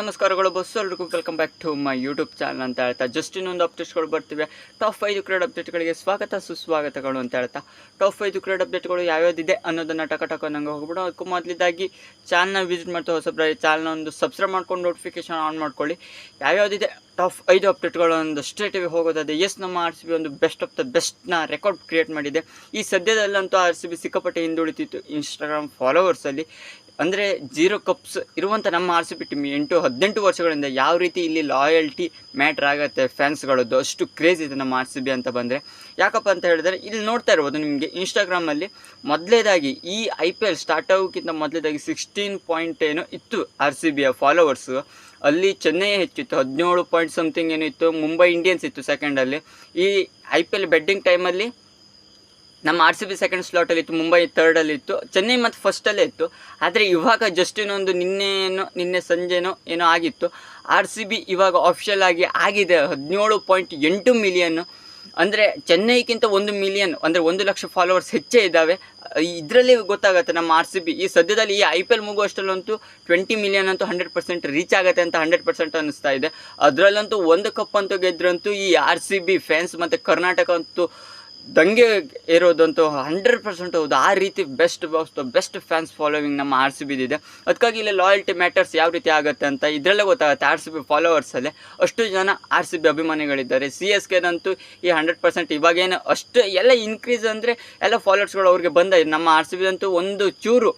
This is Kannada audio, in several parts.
ನಮಸ್ಕಾರಗಳು ಬಸ್ಸು, ಎಲ್ರಿಗೂ welcome back to my YouTube channel ಅಂತ ಹೇಳ್ತಾ ಜಸ್ಟ್ ಇನ್ನೊಂದು ಅಪ್ಡೇಟ್ಸ್ಗಳು ಬರ್ತಿವೆ. ಟಾಪ್ ಐದು ಕ್ರೀಡ್ ಅಪ್ಡೇಟ್ಗಳಿಗೆ ಸ್ವಾಗತ, ಸುಸ್ವಾಗತಗಳು ಅಂತ ಹೇಳ್ತಾ. ಟಾಪ್ ಐದು ಕ್ರೀಡ್ ಅಪ್ಡೇಟ್ಗಳು ಯಾವ್ಯಾವ್ದಿದೆ ಅನ್ನೋದನ್ನು ಟಕ ಟಕ ನಂಗೆ ಹೋಗ್ಬಿಡು ಅದಕ್ಕೂ ಮೊದಲಿದ್ದಾಗಿ ಚಾನಲ್ನ ವಿಸಿಟ್ ಮಾಡ್ತಾ ಹೊಸಬ್ರ ಚಾನಲ್ನ ಒಂದು ಸಬ್ಸ್ಕ್ರೈಬ್ ಮಾಡ್ಕೊಂಡು ನೋಟಿಫಿಕೇಶನ್ ಆನ್ ಮಾಡ್ಕೊಳ್ಳಿ. ಯಾವ್ಯಾವ್ದಿದೆ ಟಾಪ್ ಐದು ಅಪ್ಡೇಟ್ಗಳು ಒಂದು ಸ್ಟ್ರೇಟ್ ಹೋಗೋದಾದ್ರೆ ಎಸ್ ನಮ್ಮ ಆರ್ ಸಿ ಬಿ ಒಂದು ಬೆಸ್ಟ್ ಆಫ್ ದ ಬೆಸ್ಟ್ನ ರೆಕಾರ್ಡ್ ಕ್ರಿಯೇಟ್ ಮಾಡಿದೆ. ಈ ಸದ್ಯದಲ್ಲಂತೂ ಆರ್ ಸಿ ಬಿ ಸಿಕ್ಕಾಪಟ್ಟೆ ಹಿಂದುಳಿತಿತ್ತು. ಇನ್ಸ್ಟಾಗ್ರಾಮ್ ಫಾಲೋವರ್ಸಲ್ಲಿ ಅಂದರೆ ಜೀರೋ ಕಪ್ಸ್ ಇರುವಂಥ ನಮ್ಮ ಆರ್ ಸಿ ಬಿ ಟೀಮ್ ಎಂಟು ಹದಿನೆಂಟು ವರ್ಷಗಳಿಂದ ಯಾವ ರೀತಿ ಇಲ್ಲಿ ಲಾಯಲ್ಟಿ ಮ್ಯಾಟ್ರ್ ಆಗುತ್ತೆ ಫ್ಯಾನ್ಸ್ಗಳದ್ದು ಅಷ್ಟು ಕ್ರೇಜ್ ಇದೆ ನಮ್ಮ ಆರ್ ಸಿ ಬಿ ಅಂತ ಬಂದರೆ. ಯಾಕಪ್ಪ ಅಂತ ಹೇಳಿದ್ರೆ, ಇಲ್ಲಿ ನೋಡ್ತಾ ಇರ್ಬೋದು ನಿಮಗೆ ಇನ್ಸ್ಟಾಗ್ರಾಮಲ್ಲಿ ಮೊದಲೇದಾಗಿ ಈ ಐ ಪಿ ಎಲ್ ಸ್ಟಾರ್ಟ್ ಆಗೋಕ್ಕಿಂತ ಮೊದಲೇದಾಗಿ ಸಿಕ್ಸ್ಟೀನ್ ಪಾಯಿಂಟ್ ಏನೋ ಇತ್ತು ಆರ್ ಸಿ ಬಿಯ ಫಾಲೋವರ್ಸು ಅಲ್ಲಿ ಚೆನ್ನೈ ಹೆಚ್ಚಿತ್ತು, ಹದಿನೇಳು ಪಾಯಿಂಟ್ ಸಮಥಿಂಗ್ ಏನೋ ಇತ್ತು, ಮುಂಬೈ ಇಂಡಿಯನ್ಸ್ ಇತ್ತು ಸೆಕೆಂಡಲ್ಲಿ ಈ ಐ ಪಿ ಎಲ್ ಬೆಡ್ಡಿಂಗ್ ಟೈಮಲ್ಲಿ ನಮ್ಮ ಆರ್ ಸಿ ಬಿ ಸೆಕೆಂಡ್ ಸ್ಲಾಟಲ್ಲಿ ಇತ್ತು ಮುಂಬೈ ತರ್ಡಲ್ಲಿ ಇತ್ತು ಚೆನ್ನೈ ಮತ್ತು ಫಸ್ಟಲ್ಲೇ ಇತ್ತು. ಆದರೆ ಇವಾಗ ಜಸ್ಟ್ ಇನ್ನೊಂದು ನಿನ್ನೆನೋ, ನಿನ್ನೆ ಸಂಜೆನೋ ಏನೋ ಆಗಿತ್ತು. ಆರ್ ಸಿ ಬಿ ಇವಾಗ ಆಫಿಷಿಯಲ್ ಆಗಿ ಆಗಿದೆ ಹದಿನೇಳು ಪಾಯಿಂಟ್ ಎಂಟು ಮಿಲಿಯನ್ ಅಂದರೆ ಚೆನ್ನೈಗಿಂತ ಒಂದು ಮಿಲಿಯನ್ ಅಂದರೆ ಒಂದು ಲಕ್ಷ ಫಾಲೋವರ್ಸ್ ಹೆಚ್ಚೇ ಇದ್ದಾವೆ. ಇದರಲ್ಲಿ ಗೊತ್ತಾಗುತ್ತೆ ನಮ್ಮ ಆರ್ ಸಿ ಬಿ ಈ ಸದ್ಯದಲ್ಲಿ ಈ ಐ ಪಿ ಎಲ್ ಮುಗುವಷ್ಟರಲ್ಲಂತೂ ಟ್ವೆಂಟಿ ಮಿಲಿಯನ್ ಅಂತೂ ಹಂಡ್ರೆಡ್ ಪರ್ಸೆಂಟ್ ರೀಚ್ ಆಗುತ್ತೆ ಅಂತ ಹಂಡ್ರೆಡ್ ಪರ್ಸೆಂಟ್ ಅನ್ನಿಸ್ತಾ ಇದೆ. ಅದರಲ್ಲಂತೂ ಒಂದು ಕಪ್ ಅಂತೂ ಗೆದ್ರಂತೂ ಈ ಆರ್ ಸಿ ಬಿ ಫ್ಯಾನ್ಸ್ ಮತ್ತು ಕರ್ನಾಟಕ ಅಂತೂ ದಂಗೆ ಇರೋದಂತೂ ಹಂಡ್ರೆಡ್ ಪರ್ಸೆಂಟ್ ಹೌದು. ಆ ರೀತಿ best box best fans following ನಮ್ಮ ಆರ್ ಸಿ ಬಿದಿದೆ ಅದಕ್ಕಾಗಿ ಇಲ್ಲಿ ಲಾಯಲ್ಟಿ ಮ್ಯಾಟರ್ಸ್ ಯಾವ ರೀತಿ ಆಗುತ್ತೆ ಅಂತ ಇದರಲ್ಲೇ ಗೊತ್ತಾಗುತ್ತೆ ಆರ್ ಸಿ ಬಿ ಫಾಲೋವರ್ಸಲ್ಲೇ ಅಷ್ಟು ಜನ ಆರ್ ಸಿ ಬಿ ಅಭಿಮಾನಿಗಳಿದ್ದಾರೆ. ಸಿ ಎಸ್ ಕೆದಂತೂ ಈ ಹಂಡ್ರೆಡ್ ಪರ್ಸೆಂಟ್ ಇವಾಗೇನು ಅಷ್ಟು. ಎಲ್ಲ ಇನ್ಕ್ರೀಸ್ ಅಂದರೆ ಎಲ್ಲ ಫಾಲೋವರ್ಸ್ಗಳು ಅವ್ರಿಗೆ ಬಂದ ನಮ್ಮ ಆರ್ ಸಿ ಬಿ ಅಂತೂ ಒಂದು ಚೂರು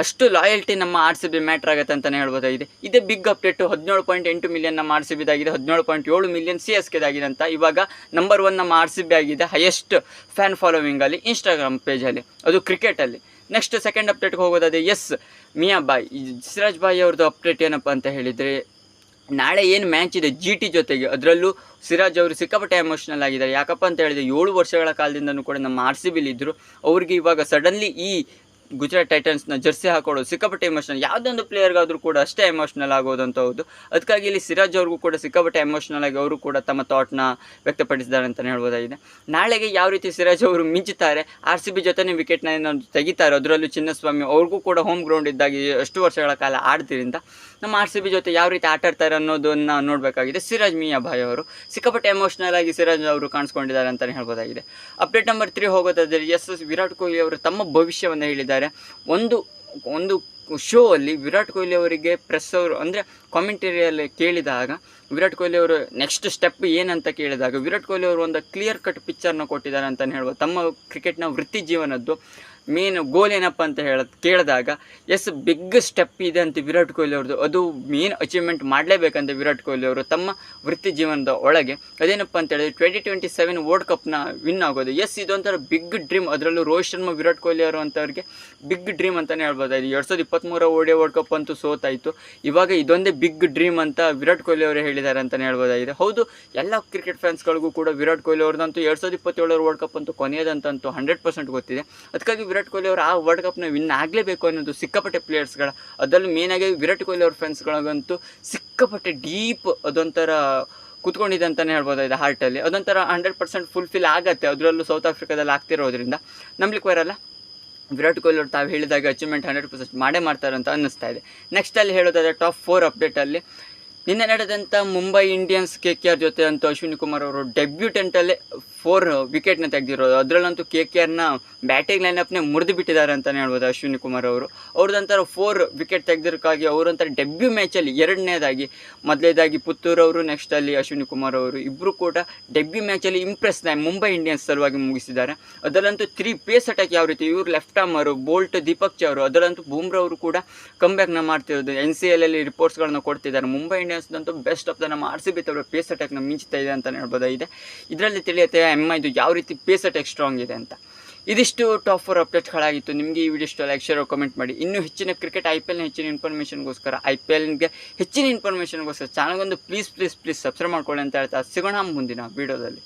ಅಷ್ಟು ಲಾಯಲ್ಟಿ ನಮ್ಮ ಆರ್ ಸಿ ಬಿ ಮ್ಯಾಟ್ರ್ ಆಗುತ್ತೆ ಅಂತಲೇ ಹೇಳ್ಬೋದಾಗಿದೆ. ಇದೇ ಬಿಗ್ ಅಪ್ಡೇಟು ಹದಿನೇಳು ಪಾಯಿಂಟ್ ಎಂಟು ಮಿಲಿಯನ್ ನಮ್ಮ ಆರ್ ಸಿ ಬಿದಾಗಿದೆ ಹದಿನೇಳು ಪಾಯಿಂಟ್ ಏಳು ಮಿಲಿಯನ್ ಸಿ ಎಸ್ ಕೆದಾಗಿದೆ ಅಂತ. ಇವಾಗ ನಂಬರ್ ಒನ್ ನಮ್ಮ ಆರ್ ಸಿ ಬಿ ಆಗಿದೆ ಹೈಯೆಸ್ಟ್ ಫ್ಯಾನ್ ಫಾಲೋವಿಂಗಲ್ಲಿ ಇನ್ಸ್ಟಾಗ್ರಾಮ್ ಪೇಜಲ್ಲಿ ಅದು ಕ್ರಿಕೆಟಲ್ಲಿ ನೆಕ್ಸ್ಟ್ ಸೆಕೆಂಡ್ ಅಪ್ಡೇಟ್ಗೆ ಹೋಗೋದಾದ್ರೆ ಎಸ್ ಮಿಯಾ ಬಾಯ್ ಸಿರಾಜ್ ಬಾಯಿ ಅವ್ರದ್ದು ಅಪ್ಡೇಟ್ ಏನಪ್ಪ ಅಂತ ಹೇಳಿದರೆ, ನಾಳೆ ಏನು ಮ್ಯಾಚ್ ಇದೆ ಜಿ ಟಿ ಜೊತೆಗೆ, ಅದರಲ್ಲೂ ಸಿರಾಜ್ ಅವರು ಸಿಕ್ಕಾಪಟ್ಟೆ ಎಮೋಷ್ನಲ್ ಆಗಿದ್ದಾರೆ. ಯಾಕಪ್ಪ ಅಂತ ಹೇಳಿದ್ರೆ, ಏಳು ವರ್ಷಗಳ ಕಾಲದಿಂದನೂ ಕೂಡ ನಮ್ಮ ಆರ್ ಸಿ ಬಿಲಿದ್ದರು ಅವ್ರಿಗೆ ಇವಾಗ ಸಡನ್ಲಿ ಈ ಗುಜರಾತ್ ಟೈಟನ್ಸ್ನ ಜರ್ಸಿ ಹಾಕೊಳ್ಳೋದು ಸಿಕ್ಕಾಪಟ್ಟೆ ಎಮೋಷನಲ್ ಯಾವುದೊಂದು ಪ್ಲೇಯರ್ಗಾದರೂ ಕೂಡ ಅಷ್ಟೇ ಎಮೋಷ್ನಲ್ ಆಗೋದಂತ ಹೌದು. ಅದಕ್ಕಾಗಿ ಇಲ್ಲಿ ಸಿರಾಜ್ ಅವ್ರಿಗೂ ಕೂಡ ಸಿಕ್ಕಾಪಟ್ಟೆ ಎಮೋಷ್ನಲ್ ಆಗಿ ಅವರು ಕೂಡ ತಮ್ಮ ಥಾಟ್ನ ವ್ಯಕ್ತಪಡಿಸಿದ್ದಾರೆ ಅಂತಲೇ ಹೇಳ್ಬೋದಾಗಿದೆ. ನಾಳೆಗೆ ಯಾವ ರೀತಿ ಸಿರಾಜ್ ಅವರು ಮಿಂಚುತ್ತಾರೆ ಆರ್ ಸಿ ಬಿ ಜೊತೆನೇ ವಿಕೆಟ್ನ ತೆಗಿತಾರೆ, ಅದರಲ್ಲೂ ಚಿನ್ನಸ್ವಾಮಿ ಅವ್ರಿಗೂ ಕೂಡ ಹೋಮ್ ಗ್ರೌಂಡ್ ಇದ್ದಾಗಿ ಎಷ್ಟು ವರ್ಷಗಳ ಕಾಲ ಆಡ್ತಿರಿಂದ ನಮ್ಮ ಆರ್ ಸಿ ಬಿ ಜೊತೆ ಯಾವ ರೀತಿ ಆಟ ಆಡ್ತಾರೆ ಅನ್ನೋದನ್ನು ನೋಡಬೇಕಾಗಿದೆ. ಸಿರಾಜ್ ಮಿಯಾ ಭಾಯ್ ಅವರು ಸಿಕ್ಕಾಪಟ್ಟೆ ಎಮೋಷ್ನಲ್ ಆಗಿ ಸಿರಾಜ್ ಅವರು ಕಾಣಿಸ್ಕೊಂಡಿದ್ದಾರೆ ಅಂತಲೇ ಹೇಳ್ಬೋದಾಗಿದೆ. ಅಪ್ಡೇಟ್ ನಂಬರ್ ತ್ರೀ ಹೋಗೋದಾದರೆ ಎಸ್ ಎಸ್ ವಿರಾಟ್ ಕೊಹ್ಲಿ ಅವರು ತಮ್ಮ ಭವಿಷ್ಯವನ್ನು ಹೇಳಿದ್ದಾರೆ. ಒಂದು ಒಂದು ಶೋ ಅಲ್ಲಿ ವಿರಾಟ್ ಕೊಹ್ಲಿ ಅವರಿಗೆ ಪ್ರೆಸ್ ಅವರು ಅಂದರೆ ಕಾಮೆಂಟರಿಯಲ್ಲಿ ಕೇಳಿದಾಗ ವಿರಾಟ್ ಕೊಹ್ಲಿ ಅವರು ನೆಕ್ಸ್ಟ್ ಸ್ಟೆಪ್ ಏನಂತ ಕೇಳಿದಾಗ ವಿರಾಟ್ ಕೊಹ್ಲಿ ಅವರು ಒಂದು ಕ್ಲಿಯರ್ ಕಟ್ ಪಿಕ್ಚರ್ನ ಕೊಟ್ಟಿದ್ದಾರೆ ಅಂತಲೇ ಹೇಳ್ಬೋದು. ತಮ್ಮ ಕ್ರಿಕೆಟ್ನ ವೃತ್ತಿ ಜೀವನದ್ದು ಮೇನ್ ಗೋಲ್ ಏನಪ್ಪ ಅಂತ ಹೇಳ, ಕೇಳಿದಾಗ ಎಸ್ ಬಿಗ್ ಸ್ಟೆಪ್ ಇದೆ ಅಂತ ವಿರಾಟ್ ಕೊಹ್ಲಿ ಅವ್ರದ್ದು. ಅದು ಮೇನ್ ಅಚೀವ್ಮೆಂಟ್ ಮಾಡಲೇಬೇಕಂತ ವಿರಾಟ್ ಕೊಹ್ಲಿ ಅವರು ತಮ್ಮ ವೃತ್ತಿ ಜೀವನದ ಒಳಗೆ. ಅದೇನಪ್ಪ ಅಂತ ಹೇಳಿದ್ರೆ ಟ್ವೆಂಟಿ ಟ್ವೆಂಟಿ ಸೆವೆನ್ ವರ್ಲ್ಡ್ ಕಪ್ನ ವಿನ್ ಆಗೋದು. ಎಸ್ ಇದೊಂಥರ ಬಿಗ್ ಡ್ರೀಮ್ ಅದರಲ್ಲೂ ರೋಹಿತ್ ಶರ್ಮಾ, ವಿರಾಟ್ ಕೊಹ್ಲಿ ಅವರು ಅಂತವ್ರಿಗೆ ಬಿಗ್ ಡ್ರೀಮ್ ಅಂತಲೇ ಹೇಳ್ಬೋದು ಇದು ಎರಡು ಸಾವಿರದ ಇಪ್ಪತ್ತ್ಮೂರ ಓಡಿಯೋ ವರ್ಲ್ಡ್ ಕಪ್ ಅಂತೂ ಸೋತಾಯಿತು. ಇವಾಗ ಇದೊಂದೇ ಬಿಗ್ ಡ್ರೀಮ್ ಅಂತ ವಿರಾಟ್ ಕೊಹ್ಲಿ ಅವರು ಹೇಳಿದ್ದಾರೆ ಅಂತಲೇ ಹೇಳ್ಬೋದಾಗಿದೆ. ಹೌದು, ಎಲ್ಲ ಕ್ರಿಕೆಟ್ ಫ್ಯಾನ್ಸ್ಗಳಿಗೂ ಕೂಡ ವಿರಾಟ್ ಕೊಹ್ಲಿ ಅವ್ರದ್ದಂತೂ ಎರಡು ಸಾವಿರದ ಇಪ್ಪತ್ತೇಳರ ವರ್ಲ್ಡ್ ಕಪ್ ಅಂತೂ ಕೊನೆಯದಂತಂತೂ ಹಂಡ್ರೆಡ್ ಪರ್ಸೆಂಟ್ ಗೊತ್ತಿದೆ. ಅದಕ್ಕಾಗಿ ವಿರಾಟ್ ಕೊಹ್ಲಿ ಅವರು ಆ ವರ್ಲ್ಡ್ ಕಪ್ನ ವಿನ್ ಆಗಲೇಬೇಕು ಅನ್ನೋದು ಸಿಕ್ಕಾಪಟ್ಟೆ ಪ್ಲೇಯರ್ಸ್ಗಳ ಅದರಲ್ಲೂ ಮೇನಾಗಿ ವಿರಾಟ್ ಕೊಹ್ಲಿ ಅವ್ರ ಫ್ರೆಂಡ್ಸ್ಗಳಿಗಂತೂ ಸಿಕ್ಕಾಪಟ್ಟೆ ಡೀಪ್ ಅದೊಂಥರ ಕೂತ್ಕೊಂಡಿದೆ ಅಂತಲೇ ಹೇಳ್ಬೋದು ಇದು ಹಾರ್ಟಲ್ಲಿ ಅದೊಂಥರ ಹಂಡ್ರೆಡ್ ಪರ್ಸೆಂಟ್ ಫುಲ್ಫಿಲ್ ಆಗುತ್ತೆ. ಅದರಲ್ಲೂ ಸೌತ್ ಆಫ್ರಿಕಾದಲ್ಲಿ ಆಗ್ತಿರೋದ್ರಿಂದ. ನಂಬಲಿಕ್ಕೆ ಬರಲ್ಲ. ವಿರಾಟ್ ಕೊಹ್ಲಿ ಅವರು ತಾವು ಹೇಳಿದಾಗ ಅಚೀವ್ಮೆಂಟ್ ಹಂಡ್ರೆಡ್ ಪರ್ಸೆಂಟ್ ಮಾಡೇ ಮಾಡ್ತಾರೆ ಅಂತ ಅನ್ನಿಸ್ತಾ ಇದೆ. ನೆಕ್ಸ್ಟಲ್ಲಿ ಹೇಳೋದಾದರೆ ಟಾಪ್ ಫೋರ್ ಅಪ್ಡೇಟಲ್ಲಿ ನಿನ್ನೆ ನಡೆದಂಥ Mumbai Indians K K R ಜೊತೆ ಅಂತೂ ಅಶ್ವಿನಿ ಕುಮಾರ್ ಅವರು ಡೆಬ್ಯೂಟೆಂಟಲ್ಲೇ ಫೋರ್ ವಿಕೆಟ್ನ ತೆಗೆದಿರೋದು. ಅದರಲ್ಲಂತೂ ಕೆ ಕೆ ಆರ್ನ ಬ್ಯಾಟಿಂಗ್ ಲೈನಪ್ನೇ ಮುರಿದು ಬಿಟ್ಟಿದ್ದಾರೆ ಅಂತಲೇ ಹೇಳ್ಬೋದು ಅಶ್ವಿನಿ ಕುಮಾರ್ ಅವರು. ಅವ್ರದ್ದಂತರ ಫೋರ್ ವಿಕೆಟ್ ತೆಗೆದಿರೋಕ್ಕಾಗಿ ಅವರಂತಾರೆ ಡೆಬ್ಯೂ ಮ್ಯಾಚಲ್ಲಿ ಎರಡನೇದಾಗಿ, ಮೊದಲೇದಾಗಿ ಪುತ್ತೂರು ಅವರು ನೆಕ್ಸ್ಟ್ ಅಲ್ಲಿ ಅಶ್ವಿನಿ ಕುಮಾರ್ ಅವರು. ಇಬ್ಬರು ಕೂಡ ಡೆಬ್ಯೂ ಮ್ಯಾಚಲ್ಲಿ ಇಂಪ್ರೆಸ್ ಮುಂಬೈ ಇಂಡಿಯನ್ಸ್ ಸಲುವಾಗಿ ಮುಗಿಸಿದ್ದಾರೆ. ಅದರಲ್ಲಂತೂ ತ್ರೀ ಪೇಸ್ ಅಟ್ಯಾಕ್ ಯಾವ ರೀತಿ, ಇವರು ಲೆಫ್ಟ್ ಆರ್ಮರು ಬೋಲ್ಟ್ ದೀಪಕ್ ಚೌರ್ ಅದರಲ್ಲಂತೂ ಬೂಮ್ರಾ ಅವರು ಕೂಡ ಕಮ್ಬ್ಯಾಕ್ನ ಮಾಡ್ತಿರೋದು. ಎನ್ ಸಿ ಎಲ್ ಅಲ್ಲಿ ರಿಪೋರ್ಟ್ಸ್ಗಳನ್ನ ಕೊಡ್ತಿದ್ದಾರೆ. ಮುಂಬೈ ಇಂಡಿಯನ್ಸ್ದಂತೂ ಬೆಸ್ಟ್ ಆಫ್ ದ ನಮ್ಮ ಆರ್ ಸಿ ಬಿ ತವರು ಪೇಸ್ ಅಟ್ಯಾಕ್ನ ಮಿಂಚ್ತಾ ಇದೆ ಅಂತಲೇ ಹೇಳ್ಬೋದಾಗಿದೆ. ಇದರಲ್ಲಿ ತಿಳಿಯುತ್ತೆ ಎಂ ಐದು ಯಾವ ರೀತಿ ಪೇಸ್ ಅಟ್ಯಾಕ್ ಸ್ಟ್ರಾಂಗ್ ಇದೆ ಅಂತ. ಇದಿಷ್ಟು ಟಾಪ್ ಫೋರ್ ಅಪ್ಡೇಟ್ಗಳಾಗಿತ್ತು ನಿಮಗೆ ಈ ವಿಡಿಯೋ ಇಷ್ಟ ಲೈಕ್ ಶೇರ್ ಕಮೆಂಟ್ ಮಾಡಿ. ಇನ್ನೂ ಹೆಚ್ಚಿನ ಕ್ರಿಕೆಟ್ ಐ ಪಿ ಎಲ್ನ ಹೆಚ್ಚಿನ ಇನ್ಫಾರ್ಮೇಷನ್ಗೋಸ್ಕರ ಐ ಪಿ ಎಲ್ಗೆ ಹೆಚ್ಚಿನ ಇನ್ಫಾರ್ಮೇಷನ್ಗೋಸ್ಕರ ಚಾನಲ್ಗೊಂದು ಪ್ಲೀಸ್ ಪ್ಲೀಸ್ ಪ್ಲೀಸ್ ಸಬ್ಸ್ಕ್ರೈಬ್ ಮಾಡ್ಕೊಳ್ಳಿ ಅಂತ ಹೇಳ್ತಾ ಸಿಗೋಣ ಮುಂದಿನ ವೀಡಿಯೋದಲ್ಲಿ